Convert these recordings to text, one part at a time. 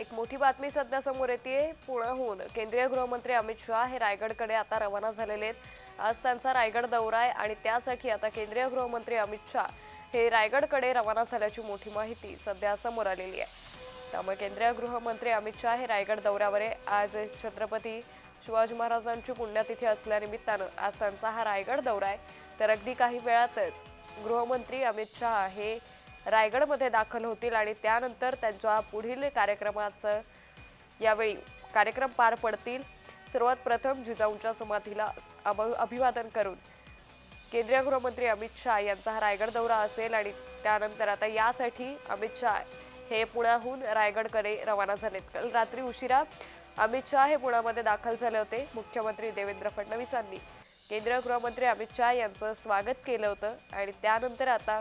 एक मोठी बातमी सध्या समोर येते पुण्याहून केंद्रीय गृहमंत्री अमित शहा हे रायगडकडे आता रवाना झालेले आहेत. आज त्यांचा रायगड दौरा आहे आणि त्यासाठी आता केंद्रीय गृहमंत्री अमित शहा हे रायगडकडे रवाना झाल्याची मोठी माहिती सध्या समोर आलेली आहे. त्यामुळे केंद्रीय गृहमंत्री अमित शहा हे रायगड दौऱ्यावर आहे. आज छत्रपती शिवाजी महाराजांची पुण्यतिथी असल्यानिमित्तानं आज त्यांचा हा रायगड दौरा आहे. तर अगदी काही वेळातच गृहमंत्री अमित शहा हे रायगडमध्ये दाखल होतील आणि त्यानंतर त्यांच्या पुढील कार्यक्रमाचं यावेळी कार्यक्रम पार पडतील. सर्वात प्रथम जिजाऊंच्या समाधीला अभिवादन करून केंद्रीय गृहमंत्री अमित शहा यांचा हा रायगड दौरा असेल आणि त्यानंतर आता यासाठी अमित शहा हे पुण्याहून रायगडकडे रवाना झालेत. काल रात्री उशिरा अमित शहा हे पुण्यामध्ये दाखल झाले होते. मुख्यमंत्री देवेंद्र फडणवीसांनी केंद्रीय गृहमंत्री अमित शहा यांचं स्वागत केलं होतं आणि त्यानंतर आता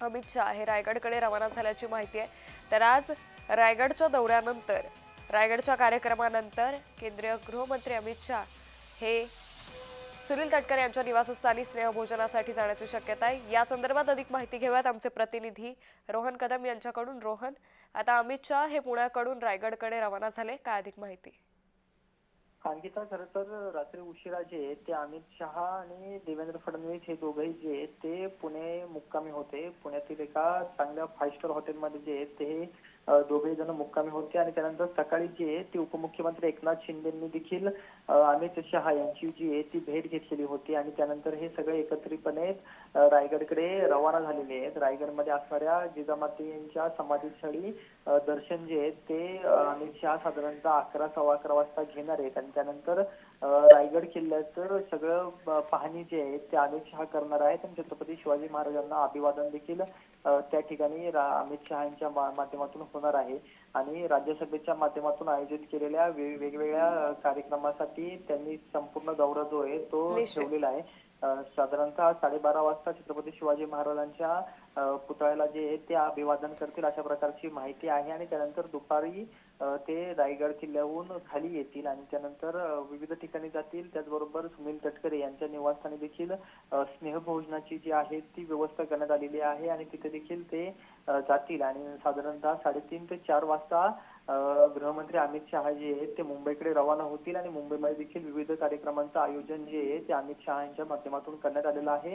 अमित शहा हे रायगडकडे रवाना झाल्याची माहिती आहे. तर आज रायगडच्या दौऱ्यानंतर रायगडच्या कार्यक्रमानंतर केंद्रीय गृहमंत्री अमित शहा हे सुनील तटकरे यांच्या निवासस्थानी स्नेहभोजनासाठी जाण्याची शक्यता आहे. या संदर्भात अधिक माहिती घेऊयात आमचे प्रतिनिधी रोहन कदम यांच्याकडून. रोहन आता अमित शहा हे पुण्याकडून रायगडकडे रवाना झाले. काय अधिक माहिती? अंकिता खरं तर रात्री उशिरा जे ते अमित शहा आणि देवेंद्र फडणवीस हे दोघंही जे आहेत ते पुणे मुक्कामी होते. पुण्यातील एका चांगल्या फाईव्ह स्टार हॉटेलमध्ये जे आहेत ते दोघे जण मुक्कामी होते आणि त्यानंतर सकाळी जे आहे ते उपमुख्यमंत्री एकनाथ शिंदेंनी देखील अमित शहा यांची जी आहे ती भेट घेतलेली होती आणि त्यानंतर हे सगळे एकत्रितपणे रायगडकडे रवाना झालेले आहेत. रायगडमध्ये असणाऱ्या जिजामातेंच्या समाधीस्थळी दर्शन जे आहे ते अमित शहा साधारणतः अकरा सव्वा अकरा वाजता घेणार आहेत आणि त्यानंतर रायगड किल्ल्याचं सगळं पाहणी जे आहे ते अमित शहा करणार आहेत आणि छत्रपती शिवाजी महाराजांना अभिवादन देखील त्या ठिकाणी अमित शहा यांच्या माध्यमातून होणार आहे आणि राज्यसभेच्या माध्यमातून आयोजित केलेल्या वेगवेगळ्या कार्यक्रमासाठी त्यांनी संपूर्ण दौरा जो आहे तो. ठेवलेला आहे साधारणतः साडेबारा वाजता छत्रपती शिवाजी महाराजांच्या पुतळ्याला जे आहे ते अभिवादन करतील अशा प्रकारची माहिती आहे आणि त्यानंतर दुपारी ते रायगड किल्ल्याहून खाली येतील आणि त्यानंतर विविध ठिकाणी जातील. त्याचबरोबर सुनील तटकरे यांच्या निवासस्थानी देखील स्नेहभोजनाची जी आहे ती व्यवस्था करण्यात आलेली आहे आणि तिथे देखील ते जातील. आणि साधारणतः साडेतीन ते चार वाजता गृहमंत्री अमित शहा जे आहेत ते मुंबईकडे रवाना होतील आणि मुंबईमध्ये देखील विविध कार्यक्रमांचं आयोजन जे आहे ते अमित शहा यांच्या माध्यमातून करण्यात आलेलं आहे.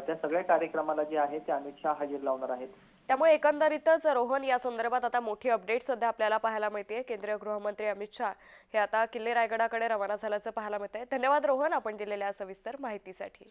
त्या सगळ्या कार्यक्रमाला जे आहे ते अमित शहा हजेरी लावणार आहेत. त्यामुळे एकंदरीतच रोहन या संदर्भात आता मोठी अपडेट सध्या आपल्याला पाहायला मिळते केंद्रीय गृहमंत्री अमित शहा हे आता किल्ले रायगडाकडे रवाना झाल्याचं पाहायला मिळतंय. धन्यवाद रोहन आपण दिलेल्या सविस्तर माहितीसाठी.